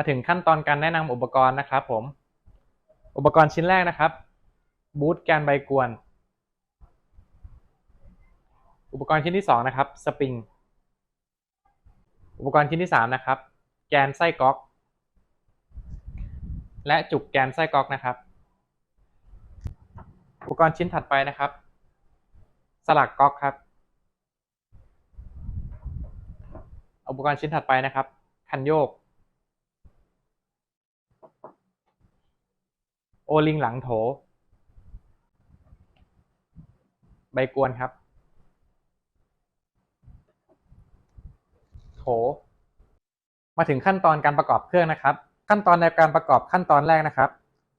มาถึงขั้นตอนการแนะนำอุปกรณ์นะครับผม อุปกรณ์ชิ้นแรกนะครับ บูทแกนใบกวน อุปกรณ์ชิ้นที่สองนะครับสปริง อุปกรณ์ชิ้นที่สามนะครับ แกนไส้ก๊อก และจุกแกนไส้ก๊อกนะครับ อุปกรณ์ชิ้นถัดไปนะครับ สลักก๊อกครับ อุปกรณ์ชิ้นถัดไปนะครับ คันโยก โอลิงหลังโถ ใบกวนครับ โถ มาถึงขั้นตอนการประกอบเครื่องนะครับ ขั้นตอนในการประกอบขั้นตอนแรกนะครับ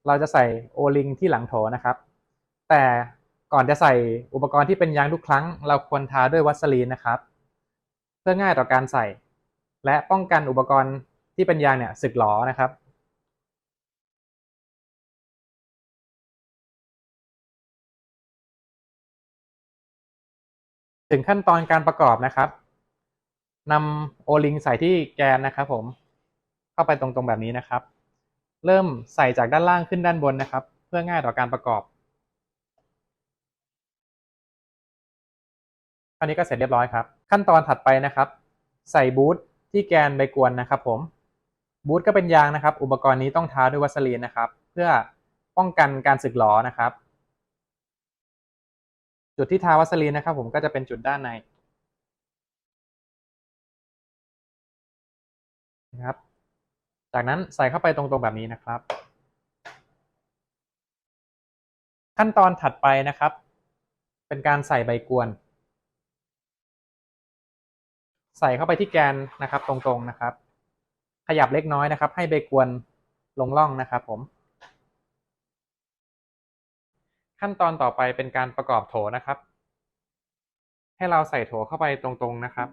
เราจะใส่โอลิงที่หลังโถนะครับ แต่ก่อนจะใส่อุปกรณ์ที่เป็นยางทุกครั้ง เราควรทาด้วยวัสลีนนะครับ เพื่อง่ายต่อการใส่ และป้องกันอุปกรณ์ที่เป็นยางเนี่ยสึกหรอนะครับ ถึงขั้นตอนการประกอบนะครับนำโอลิงใส่ที่แกนนะครับ ผม เข้าไปตรงๆแบบนี้นะครับ เริ่มใส่จากด้านล่างขึ้นด้านบนนะครับ เพื่อง่ายต่อการประกอบอันนี้ก็เสร็จเรียบร้อยครับ ขั้นตอนถัดไปนะครับ ใส่บูทที่แกนใบกวนนะครับ ผมบูทก็เป็นยางนะครับ อุปกรณ์นี้ต้องทาด้วยวัสลีนนะครับ เพื่อป้องกันการสึกหรอนะครับ จุดที่ทาวัสลีนนะครับผมก็จะเป็นจุดด้านในนะครับ จากนั้นใส่เข้าไปตรงๆแบบนี้นะครับ ขั้นตอนถัดไปนะครับ เป็นการใส่ใบกวน ใส่เข้าไปที่แกนนะครับตรงๆนะครับ ขยับเล็กน้อยนะครับ ให้ใบกวนลงล่องนะครับผม ขั้นตอนต่อไปเป็นการประกอบโถนะครับ ให้เราใส่โถเข้าไปตรงๆนะครับ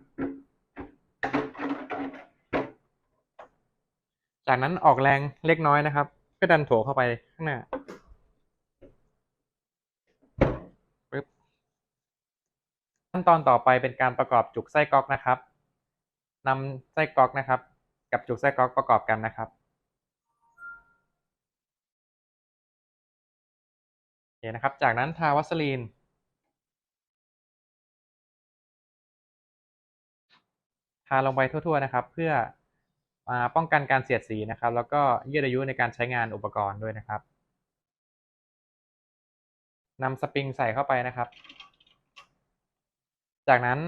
จากนั้นออกแรงเล็กน้อยนะครับก็ดันโถเข้าไปข้างหน้าขั้นตอนต่อไปเป็นการประกอบจุกไส้ก๊อกนะครับนำไส้ก๊อกนะครับ กับจุกไส้ก๊อกประกอบกันนะครับ เคนะครับ จากนั้นทาวัสลีนทาลงไปทั่วๆนะครับ เพื่อป้องกันการเสียดสีนะครับ แล้วก็ยืดอายุในการใช้งานอุปกรณ์ด้วยนะครับนำสปริงใส่เข้าไปนะครับ จากนั้น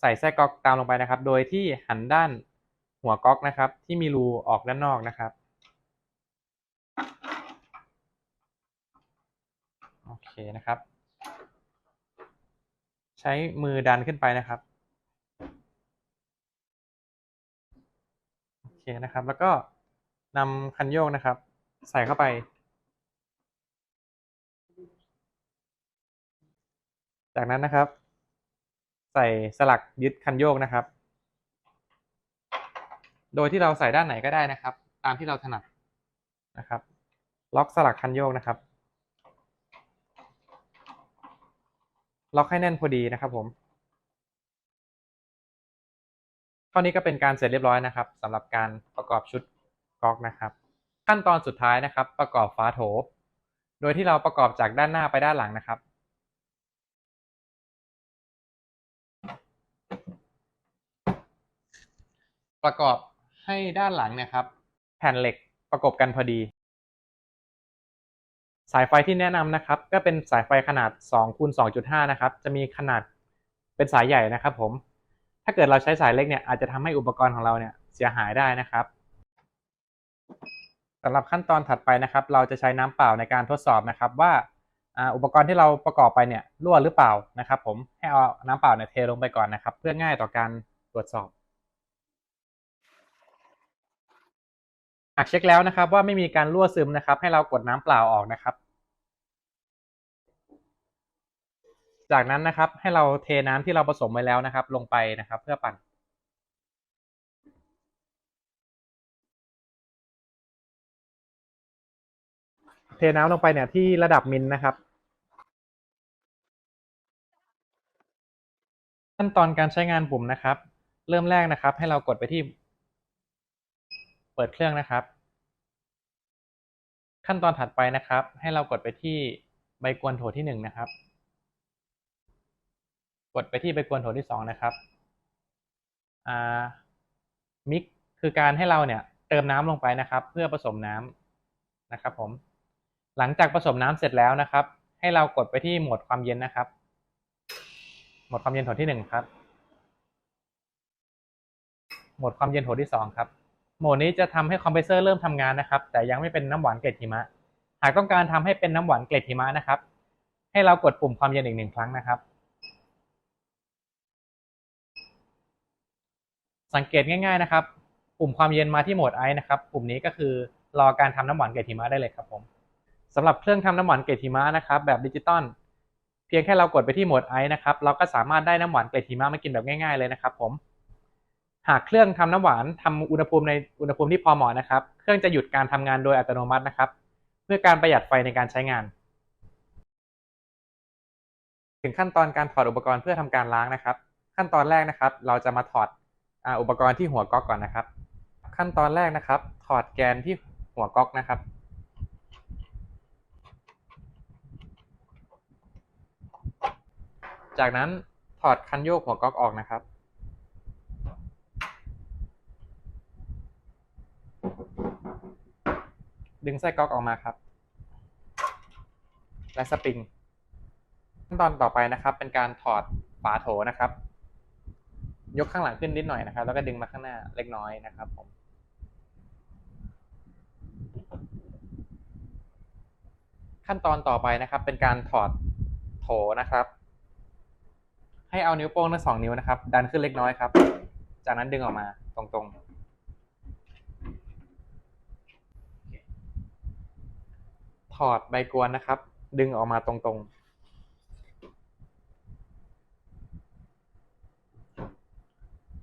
ใส่ไส้ก๊อกตามลงไปนะครับ โดยที่หันด้านหัวก๊อกนะครับ ที่มีรูออกด้านนอกนะครับ โอเคนะครับ ใช้มือดันขึ้นไปนะครับ โอเคนะครับ แล้วก็นำคันโยกนะครับ ใส่เข้าไป จากนั้นนะครับ ใส่สลักยึดคันโยกนะครับ โดยที่เราใส่ด้านไหนก็ได้นะครับ ตามที่เราถนัดนะครับ ล็อกสลักคันโยกนะครับ ล็อกให้แน่นพอดีนะครับผมข้อนี้ก็เป็นการเสร็จเรียบร้อยนะครับสำหรับการประกอบชุดก๊อกนะครับ ขั้นตอนสุดท้ายนะครับ ประกอบฝาโถ โดยที่เราประกอบจากด้านหน้าไปด้านหลังนะครับประกอบให้ด้านหลังเนะครับ แผ่นเหล็กประกบกันพอดี สายไฟที่แนะนำนะครับ ก็เป็นสายไฟขนาด2คูณ2.5 นะครับ จะมีขนาดเป็นสายใหญ่นะครับผม ถ้าเกิดเราใช้สายเล็กเนี่ยอาจจะทำให้อุปกรณ์ของเราเนี่ยเสียหายได้นะครับสำหรับขั้นตอนถัดไปนะครับ เราจะใช้น้ำเปล่าในการทดสอบนะครับ ว่าอุปกรณ์ที่เราประกอบไปเนี่ยรั่วหรือเปล่านะครับ ผมให้เอาน้ำเปล่าเนี่ยเทลงไปก่อนนะครับ เพื่อง่ายต่อการตรวจสอบ หากเช็คแล้วนะครับว่าไม่มีการรั่วซึมนะครับ ให้เรากดน้ำเปล่าออกนะครับ จากนั้นนะครับให้เราเทน้ำที่เราผสมไว้แล้วนะครับ ลงไปนะครับ เพื่อปั่นเทน้ำลงไปเนี่ยที่ระดับมิลนะครับ ขั้นตอนการใช้งานปุ่มนะครับ เริ่มแรกนะครับ ให้เรากดไปที่ เปิดเครื่องนะครับ ขั้นตอนถัดไปนะครับ ให้เรากดไปที่ใบกวนโถที่หนึ่งนะครับ กดไปที่ใบกวนโถที่สองนะครับมิกคือการให้เราเนี่ยเติมน้ำลงไปนะครับ เพื่อผสมน้ำนะครับ ผม หลังจากผสมน้ำเสร็จแล้วนะครับ ให้เรากดไปที่โหมดความเย็นนะครับ โหมดความเย็นโถที่หนึ่งครับ โหมดความเย็นโถที่สองครับ โหมดนี้จะทำให้คอมเพรสเซอร์เริ่มทำงานนะครับ แต่ยังไม่เป็นน้ำหวานเกล็ดหิมะ หากต้องการทำให้เป็นน้ำหวานเกล็ดหิมะนะครับ ให้เรากดปุ่มความเย็นอีกหนึ่งครั้งนะครับ สังเกตง่ายๆนะครับ ปุ่มความเย็นมาที่โหมดไอซ์นะครับ ปุ่มนี้ก็คือรอการทำน้ำหวานเกล็ดหิมะได้เลยครับผมสำหรับเครื่องทำน้ำหวานเกล็ดหิมะนะครับ แบบดิจิตอลเพียงแค่เรากดไปที่โหมดไอซ์นะครับ เราก็สามารถได้น้ำหวานเกล็ดหิมะมากินแบบง่ายๆเลยนะครับผม หากเครื่องทำน้ำหวานทำอุณหภูมิในอุณหภูมิที่พอเหมาะนะครับ เครื่องจะหยุดการทำงานโดยอัตโนมัตินะครับ เพื่อการประหยัดไฟในการใช้งาน ถึงขั้นตอนการถอดอุปกรณ์เพื่อทำการล้างนะครับ ขั้นตอนแรกนะครับ เราจะมาถอดอุปกรณ์ที่หัวก๊อกก่อนนะครับ ขั้นตอนแรกนะครับ ถอดแกนที่หัวก๊อกนะครับจากนั้นถอดคันโยกหัวก๊อกออกนะครับ ดึงไส้ก๊อกออกมาครับ และสปริง ขั้นตอนต่อไปนะครับ เป็นการถอดฝาโถนะครับ ยกข้างหลังขึ้นนิดหน่อยนะครับ แล้วก็ดึงมาข้างหน้าเล็กน้อยนะครับผมขั้นตอนต่อไปนะครับ เป็นการถอดโถนะครับ ให้เอานิ้วโป้งทั้งสองนิ้วนะครับ ดันขึ้นเล็กน้อยครับ จากนั้นดึงออกมาตรงๆ ถอดใบกวนนะครับ ดึงออกมาตรงๆ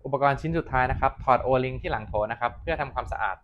อุปกรณ์ชิ้นสุดท้ายนะครับ ถอดโอลิงที่หลังโถนะครับ เพื่อทำความสะอาด